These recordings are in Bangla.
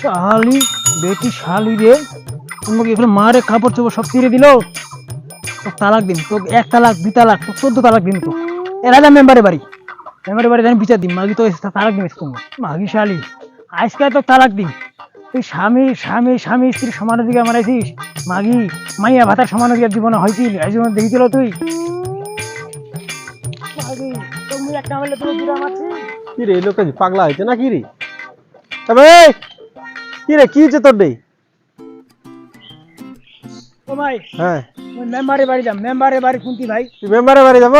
শালি, বেটি শালি রে। তোমাকে এখানে মারে কাপড় চোপড় সব ছিঁড়ে দিল। তালাক দিন তো এক তালাক, দুই তালাক তো চোদ্দ তালাক দিন তো এ রাজা মেম্বারে বাড়ি। মেম্বারে বাড়ি বিচার দিন মাগি তো তালাক দিন তুমি মাগি শালি তো তালাক দিন। তুই স্বামী স্বামী স্বামী স্ত্রী সমানের দিকে মারাইছিস মাগি, মাইয়া ভাতার সমানের দিকে জীবনে হয়েছিল এই জীবনে দেখেছিল তুই। তুমি একটা আমলে তুমি মারছিস কি রে লোকটা পাগলা হয়েছে না কি রে তবে কি রে কি হচ্ছে তোর রে ও ভাই হ্যাঁ। ওই মেম্বারের বাড়ি যাম মেম্বারের বাড়ি শুনতি ভাই। তুই মেম্বারের বাড়ি যাব?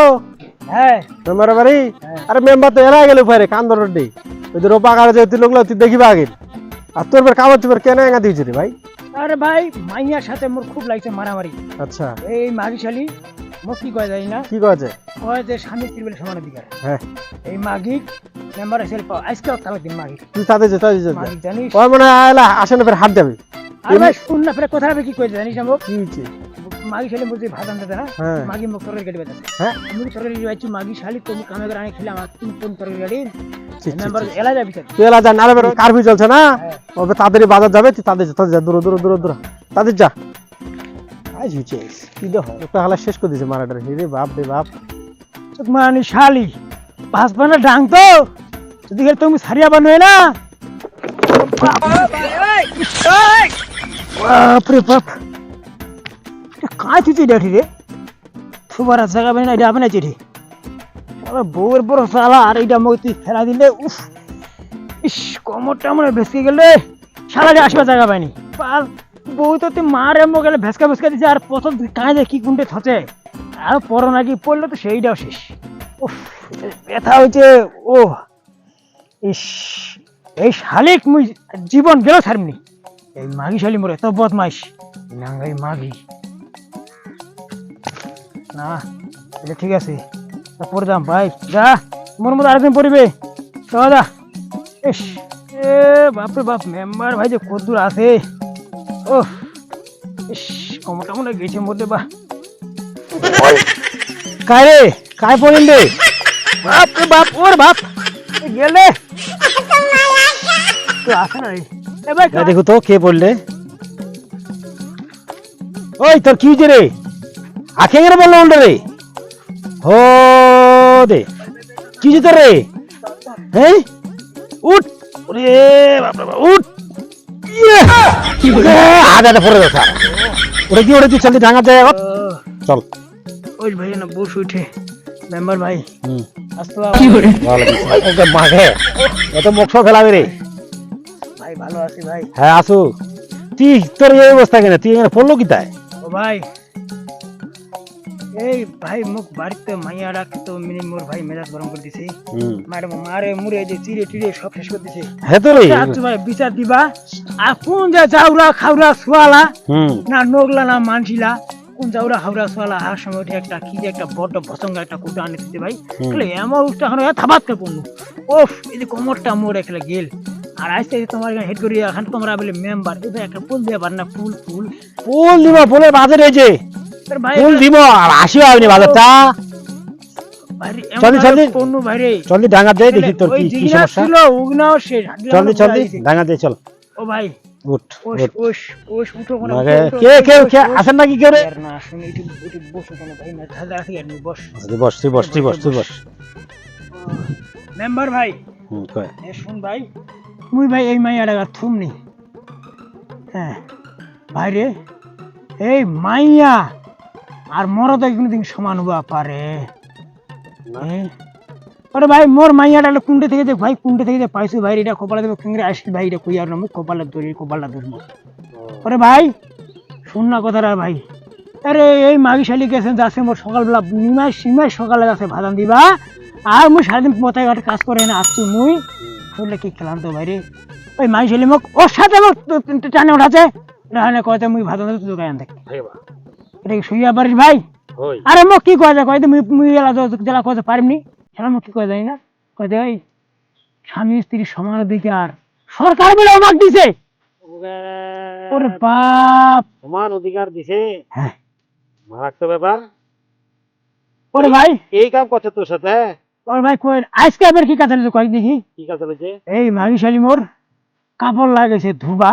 হ্যাঁ। মেম্বারের বাড়ি? হ্যাঁ। আরে মেম্বার তো এরা গেল উপরে কান্দর ডে ওই যে রোপা কাগজে তুই লোকগুলো তুই দেখিবা আগে। আর তোর বের কাগজ চোপের কেন এঙ্গা দিয়েছি রে ভাই? আরে ভাই মাইয়ার সাথে মোর খুব লাগছে মারামারি। আচ্ছা। এই মাগিশালী মোক কি কয় জানি না। কি কয়েছে কয় যে স্বামী স্ত্রী বলে সমান অধিকার। হ্যাঁ। এই মাগিক মেম্বার এসে পাও আজকে তালাক দিন মাগিক। তুই তাদের যে তাদের যে। মাগিক জানিস? ওই মনে হয় আয়লা আসে না ফের হাত যাবে আরে শুন না ফেরে কথা হবে কি কয় জানিস না মোক কি হয়েছে? মাগি শালি বলছি ভাত আনতে না হ্যাঁ। মাগি মোক তরকারি গাড়ি বেঁধেছে। হ্যাঁ। আমি তরকারি গাড়ি মাগি শালি তুমি কামে করে আনি খেলে আমার তুমি কোন তরকারি গাড়ি। মেম্বার। এলা যাবি তুই এলা আরে বের কারফিউ চলছে না? হ্যাঁ। ওবে তাড়াতাড়ি বাজার যাবে তুই তাদের তাদের যা দূর দূর দূর দূর। তাদের যা। আজ হয়েছে কি দেখো একটা হালা শেষ করে দিয়েছে মারাটার। রে বাপ রে বাপ। মানে শালি। পাঁচ পানা ডাং তো। যদি তুমি সারিয়া বানুয়ে না। বাপ এটা কাঁচ হচ্ছে ডাঠি রে? থুবার জায়গা বানি না, এটা আপনি চিঠি বউয়ের বড় সালা আর এইটা আমাকে তুই ফেলা দিলে, উফ। ইস, কমরটা হয় ভেসকে গেলে সালারে আসবার জায়গা পাইনি। আর বউ তো তুই মারে মো গেলে ভেসকা ভেসকা দিছে, আর প্রথম কাঁচে কি কুন্ডে থচে আর পরো নাকি পড়লে তো সেইটাও শেষ। উফ ব্যথা হয়েছে ও ইস, এই শালিক মুই জীবন গেল ছাড়মনি। এই মাগি শালি মোর, এত বদমাইশ। নাঙ্গাই মাগি। না এটা ঠিক আছে। তা পরে যাম, ভাই। যা মোর মতো আরেকদিন পড়িবে। যা। ইস, এ বাপরে বাপ মেম্বার ভাই যে কদ্দূর আছে। ও ইস কমটা মনে হয় গেছে মধ্যে বা काय रे काय पडेल रे बाप रे बाप ओर बाप ए, गेले तू असं नाही ए बाई যা দেখো তো কে পড়লে ওই তোর কি হয়েছে রে আখে গেলে বললো উল্টো রে হো দে কি হয়েছে তোর রে হ্যাঁ উঠ ওরে বাপ রে বাপ, উঠ ইয়ে! এ, হাত হাতে পড়ে গেছে ওরে কি ওরে তুই চল ডাঙা যায়। চল। ওই ভাই না বস উঠে। মেম্বার ভাই। হুম। আসসালাম ওকে মাঘে এত মুখ ফেলাবে রে। ভাই ভালো আছি ভাই। হ্যাঁ আসু। তুই তোর এই অবস্থা কেন? তুই এখানে পড়ল কি তাই ও ভাই এই ভাই মুখ বাড়িতে মাইয়া রাখতে তো মিনি মোর ভাই মেজাজ গরম করে দিছে। ম্যাডাম মারে মুরে যে চিড়ে টিড়ে সব শেষ করে দিছে। হ্যাঁ তো রে আচ্ছা ভাই বিচার দিবা। আর কোন যে চাউরা খাউরা সোয়ালা না নোগলা না মানছিলা কোন জাউরা হাওড়া সোয়ালা হার সময় উঠে একটা কি যে একটা বড় ভসঙ্গা একটা কুটা আনে দিতে ভাই। খেলে এমন উঠতে এখন থাবাতকে পড়ল ওফ এই যে কোমরটা মোড়ে খেলে গেল। আর আজকে এই যে তোমার এখানে হেড করি এখন তোমরা বলে মেম্বার এটা একটা ফুল দিয়ে পার না ফুল ফুল। ফুল দিবা ফুলের বাজার হয়েছে তোর দিব আর আসিও বাজারটা ভাইরে চলি, চলি। কোন ভাইরে চলদি ডাঙা দে দেখি তোর কি কি সমস্যা। ছিল উগনাও শেষ চলদি চলদি ডাঙা দে চল। ও ভাই উঠ ওস উঠ। ওস ওস উঠো কোন কে কে কে আসেন নাকি কেউ রে? না শুনে একটু একটু বসো কোন ভাই না ধাঁধা আছে আর বস। তুই বস তুই বস তুই বস তুই বস। মেম্বার ভাই। হুম কয়? এ শুন ভাই মুই ভাই এই মাইয়া টাকা থুমনি। হ্যাঁ ভাই রে এই মাইয়া। আর মরদ কোনোদিন সমান হবা পারে? আরে ভাই মোর মাইয়াটা কুন্ডে থেকে যে ভাই কুন্ডে থেকে যে পাইছো ভাই এটা কপালে দেবো কিংরে আসি ভাই এটা কই আর না মুই কপালে ধরবো। আরে ভাই শুন না কথাটা ভাই। আরে এই মাগি শালি গেছেন যাচ্ছে মোর সকালবেলা নিমাই সিমাই সকালে যাচ্ছে ভাদান দিবা। আর মুই সারাদিন পথায় ঘাটে কাজ করে না আসছি মুই। শুনলে কি খেলাম তো ভাইরে ওই মাগি শালি মোক ওর সাথে মোক তো- তো- টানে উঠাছে রাহানে কয়তে মুই ভাদান দিতে দোকান থেকে এটা কি শুইয়া পারিস ভাই? আরে মোক কি কয় যায় কয় মুই মুই এলা জেলা কয় পারিমনি। সেটা মোক কি কয় জানি না? কয় ওই স্বামী স্ত্রী সমান অধিকার। সরকার আমাক দিছে। ওরে বাপ। সমান অধিকার দিছে? হ্যাঁ। ব্যাপার। ওরে ভাই। এই কাম করছে তোর সাথে? ওর ভাই কই আজকে আবার কি কথা হয়েছে কয়েক দেখি? কি কাজ এই মাগিশালী মোর কাপড় লাগেছে ধুবা।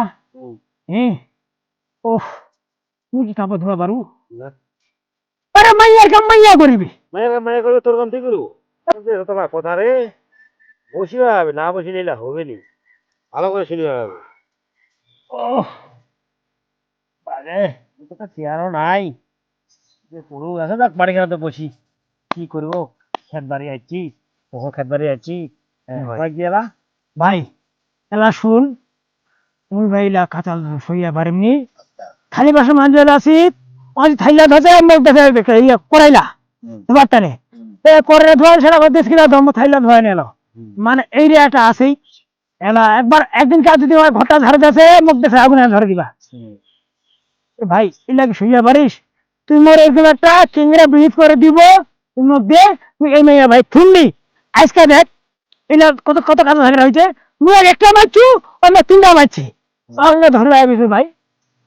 হ্যাঁ ওহ তুই কি কাপড় ধোয়া পারু আরে মাইয়ার কাম মাইয়া করিবি। মায়ের করে তোর কাম করু তোমার কথা রে। হবে না বসি নিলে হবে নি। ভালো করে হবে ওহ বারে তো চেয়ারও নাই। যে পুরো আছে বাড়ি খেলাতে বসি। কি করব? খেত বাড়ি আছি ওখানে খেত বাড়ি আছি দিয়ে ভাই? এলা। শুন। মুই ভাইলা কাতাল সইয়া পারিমনি খালি বাসা মাঞ্জল আছি ওই থাইলা ধসে আমার কাছে ইয়া করাইলা। টানে এ ধোয়া সেটা দেশ কিনা ধর্ম থাইলা ধোয়া নিল মানে এই একটা আছেই এলা একবার একদিন কাজ যদি ঘরটা ঝাড়ে দেছে মুখ দেশে আগুনে ধরে দিবা। ভাই এলাকে শুইয়া পারিস। তুই মোর এরকম একটা চিংড়া ব্রিজ করে দিব তুই মুখ দে তুই এই মেয়ে ভাই শুনলি আজকে দেখ এলা কত কত কাজ ঝাগড়া হয়েছে মুই আর একটা মারছু অন্য তিনটা মারছি। সঙ্গে ধরে ভাই।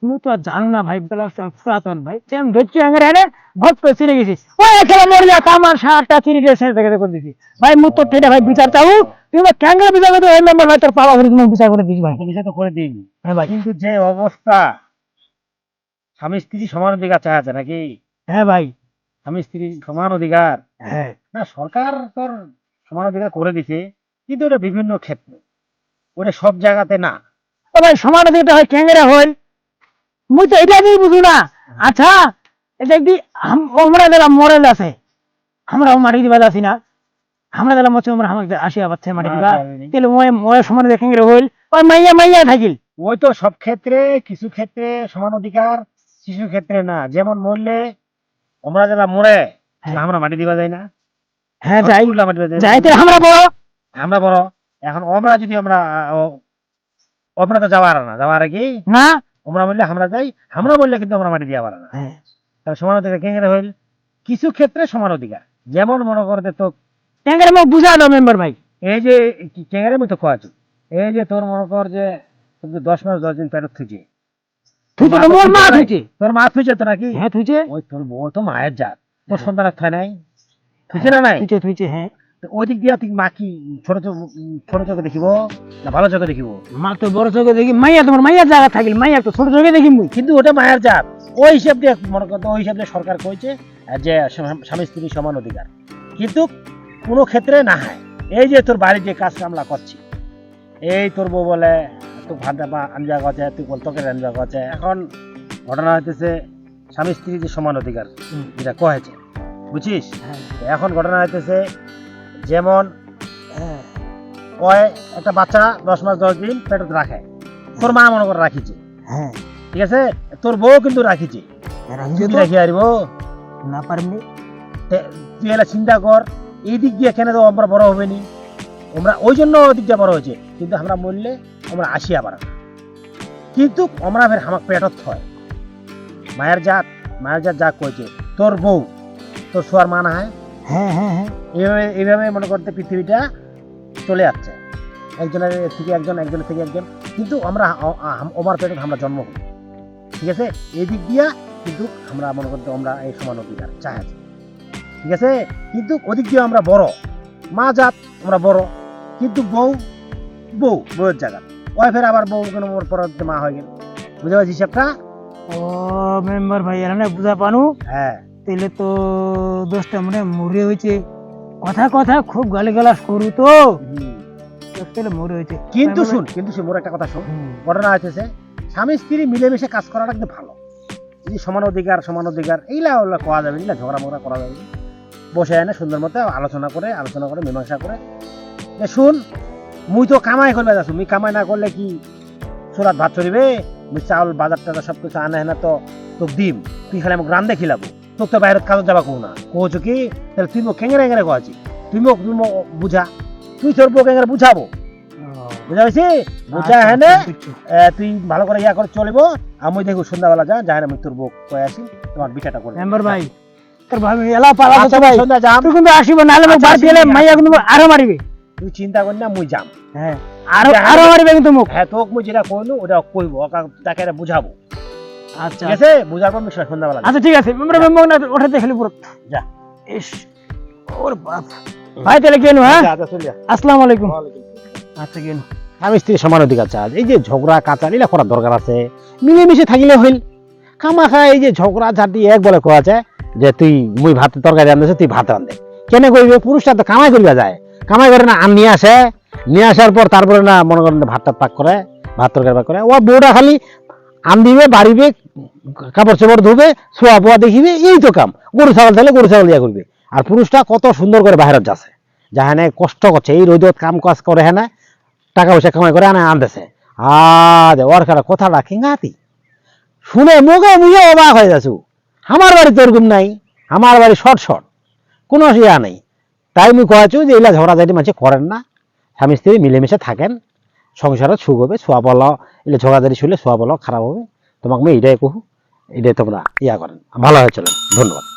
মুই তো জানো না ভাই পুরাতন ভাই। তেম ধরছি চিনে গেছিস ওই খেলা মরে যা কামার সারটা চিনি দেখে দিছি। ভাই মুই তো ভাই বিচার চাও। আমার ক্যাঙ্গা বিচার ওই মেম্বার ভাই তোর পাওয়া করে তুমি বিচার করে দিস ভাই। জিনিসটা তো করে দিই হ্যাঁ ভাই। কিন্তু যে অবস্থা স্বামী স্ত্রী সমান অধিকার চাইছে নাকি? হ্যাঁ ভাই। স্বামী স্ত্রী সমান অধিকার? হ্যাঁ। না সরকার তোর সমান অধিকার করে দিছে কিন্তু ওটা বিভিন্ন ক্ষেত্রে। ওটা সব জায়গাতে না। ভাই সমান দিকটা হয় ক্যাঙ্গেরা হল মুই তো এটা দিয়ে বুঝু না। আচ্ছা এটা একটি আমরা দিলাম মরেল আছে। আমরাও মাটি দিবা যাচ্ছি না। আমরা দিলাম হচ্ছে আমরা আমাকে আসিয়া পাচ্ছে মাটি দিবা। তাহলে ময় ময় সমান ক্যাঙ্গেরা হইল। ওই মাইয়া মাইয়া থাকিল। ওই তো সব ক্ষেত্রে কিছু ক্ষেত্রে সমান অধিকার কিছু ক্ষেত্রে না। যেমন মরলে আমরা যারা মরে হ্যাঁ। আমরা মাটি দিবা যাই না। হ্যাঁ যাই। আমরা মাটি দিবা যাই তাহলে আমরা বড়। আমরা বড়। এখন আমরা যদি আমরা আমরা তো যাওয়ার না। যাওয়ার আগে না আমরা বললে আমরা যাই আমরা বললে কিন্তু আমরা মাটি দিয়া পারে না। হ্যাঁ। তাহলে সমান অধিকার কেন হইল? কিছু ক্ষেত্রে সমান অধিকার। যেমন মনে করতে তো ক্যাঙ্গেরা মোক বুঝা দাও মেম্বার ভাই। এই যে কেঙ্গারের মতো খোয়াছো এই যে তোর মনে কর যে তোর যে দশ মাস দশ দিন পেটত থুইছে। তুই তো মোর মা হইছে তোর মা থুইছে তো নাকি? হ্যাঁ তুইছে ওই তোর বউ তো মায়ের জাত। তোর সন্তান থায় নাই? থুইছে না নাই? তুইছে তুইছে হ্যাঁ। তো ওই দিক দিয়ে তুই মা কি ছোট চোখ ছোট চোখে দেখিব না ভালো চোখে দেখিব? মা তো বড় চোখে দেখি মাইয়া তোমার মাইয়ার জায়গা থাকিল মাইয়া তো ছোট চোখে দেখি মুই। কিন্তু ওটা মায়ের জাত। ওই হিসাব দিয়ে মনে করতো ওই হিসাব দিয়ে সরকার কইছে যে স্বামী- স্ত্রী সমান অধিকার। কিন্তু কোনো ক্ষেত্রে না হয়। এই যে তোর বাড়ি যে কাজ কামলা করছি এই তোর বউ বলে তুই ভাত বা আঞ্জা গছে তুই বল তোকে আঞ্জা গছে এখন ঘটনা হইতেছে স্বামী স্ত্রী যে সমান অধিকার যেটা কয়েছে বুঝছিস হ্যাঁ। এখন ঘটনা হইতেছে যেমন হ্যাঁ। কয় একটা বাচ্চা দশ মাস দশ দিন পেটত রাখে। তোর মা মনে করে রাখিছে। হ্যাঁ। ঠিক আছে? তোর বউ কিন্তু রাখিছে। রাখি আরিব না পারবি তুই এলা চিন্তা কর এই দিক দিয়ে কেন তো আমরা বড় হবে নি আমরা ওই জন্য ওই দিক দিয়ে বড় হয়েছে। কিন্তু আমরা মরলে আমরা আসি আবার। কিন্তু আমরা ফের হামাক পেটত হয়। মায়ের জাত মায়ের জাত যা কইছে তোর বউ তোর সোয়ার মা না হয়। হ্যাঁ হ্যাঁ হ্যাঁ। এইভাবে এইভাবে মনে করতে পৃথিবীটা চলে যাচ্ছে। একজনের থেকে একজন একজনের থেকে একজন। কিন্তু আমরা আ- পেটে আমরা জন্ম হই ঠিক আছে? এই দিক দিয়া কিন্তু আমরা মনে করতে আমরা এই সমান অধিকার চাই ঠিক আছে? কিন্তু ওদিক দিয়ে আমরা বড়। মা জাত আমরা বড়। কিন্তু বউ বউ বউয়ের জায়গা। ওই ফের আবার বউ কোনো মোর পরতে মা হয়ে গেল। বুঝতে পারছি হিসাবটা ও মেম্বার ভাই বুঝা পানু? হ্যাঁ। তাহলে তো দোষটা মনে মরে হয়েছে। কথা কথা খুব গালি গালাস করু তো। তাহলে মরে হয়েছে। কিন্তু শুন কিন্তু শুন মোর একটা কথা শোন। ঘটনা হইতেছে স্বামী স্ত্রী মিলেমিশে কাজ করাটা কিন্তু ভালো। এই যে সমান অধিকার সমান অধিকার এইলা ওগুলা করা যাবে না ঝগড়া মগড়া করা যাবে। বসে এনে সুন্দর মতো আলোচনা করে আলোচনা করে মীমাংসা করে। শুন মুই তো কামাই করবে যাচ্ছ মুই কামাই না করলে কি চোরাত ভাত চলিবে মুই চাউল বাজার টাজার সব কিছু আনে হেনা তো তোক দিম। তুই খালি আমাকে রান্ধে খিলাবো। তোক তো বাইরে কাজত যাবা কো না। কোচ কি তাহলে তুই মোক কেঙ্গেরে কেঙ্গেরে কোয়াছি তুই মোক তুই মোক বুঝা। তুই তোর বুঝাবো? বুঝা বুঝা আচ্ছা, হেনে তুই ভালো করে ইয়া করে চলিব। আমি দেখো সন্ধ্যাবেলা যা যাই আমি তোর বউ কয়ে আসি তোমার মেম্বার ভাই তোর ভাবি এলা পালা আচ্ছা, তো ভাই। সন্ধ্যা যাম। তুই কিন্তু আসিব আচ্ছা, দিলে আসিবি, মাইয়া কিন্তু আরও মারিবে। তুই চিন্তা করি না মুই যাম। হ্যাঁ আরও আরও মারিবে কিন্তু মোক। হ্যাঁ তোকে মুই যেটা কইলো ওটা কইব ওকা তাকে বুঝাবো। আচ্ছা। ঠিক আছে? বুঝার পর আমি সন্ধ্যাবেলা আচ্ছা ঠিক আছে। মেম্বার মেম্বার না ওঠাতে খালি পুরো যা। ইস ওর বাপ। ভাই তাহলে কেন হ্যাঁ? আচ্ছা, আচ্ছা, চলে যা। আসসালামু আলাইকুম। আচ্ছা কেন স্বামী স্ত্রীর সমান অধিকার চায় এই যে ঝগড়া কাঁচা করার দরকার আছে। মিলেমিশে থাকিলে হইল। কামাখা এই যে ঝগড়া ঝাঁটি এক বলে কোয়া যায় যে তুই মুই ভাত তরকারি রান্ধেছে তুই ভাত রান্ধে। কেন করিবে পুরুষটা তো কামাই করিবা যায়। কামাই করে না আন নিয়ে আসে। নিয়ে আসার পর তারপরে না মনে করেন ভাত টাত পাক করে ভাত তরকারি পাক করে। ও বউটা খালি আন দিবে বাড়িবে কাপড় চোপড় ধুবে, শোয়া পোয়া দেখিবে, এই তো কাম। গরু ছাগল তাহলে গরু ছাগল দিয়া করবে আর পুরুষটা কত সুন্দর করে বাইরে যাচ্ছে। যাহানে কষ্ট করছে, এই রোদত কাম কাজ করে হ্যাঁ টাকা পয়সা কামাই করে আনে, আনতেছে। আজ ওর খারাপ কথাটা কিঙ্গাতি। শুনে মুখে মুখে অবাক হয়ে যাচ্ছু। আমার বাড়ি তো ওরকম নাই, আমার বাড়ি শর্ট শর্ট, কোনো ইয়া নেই। তাই আমি কয়েছু যে এগুলা ঝগড়াঝাটি মানুষ করেন না। স্বামী স্ত্রী মিলেমিশে থাকেন। সংসারে সুখ হবে, শোয়া বলা এগুলো ঝগড়াঝাটি শুলে শোয়া বলা খারাপ হবে। তোমাকে আমি এইটাই কহু এটাই তোমরা ইয়া করেন। ভালো হয়ে চলেন ধন্যবাদ।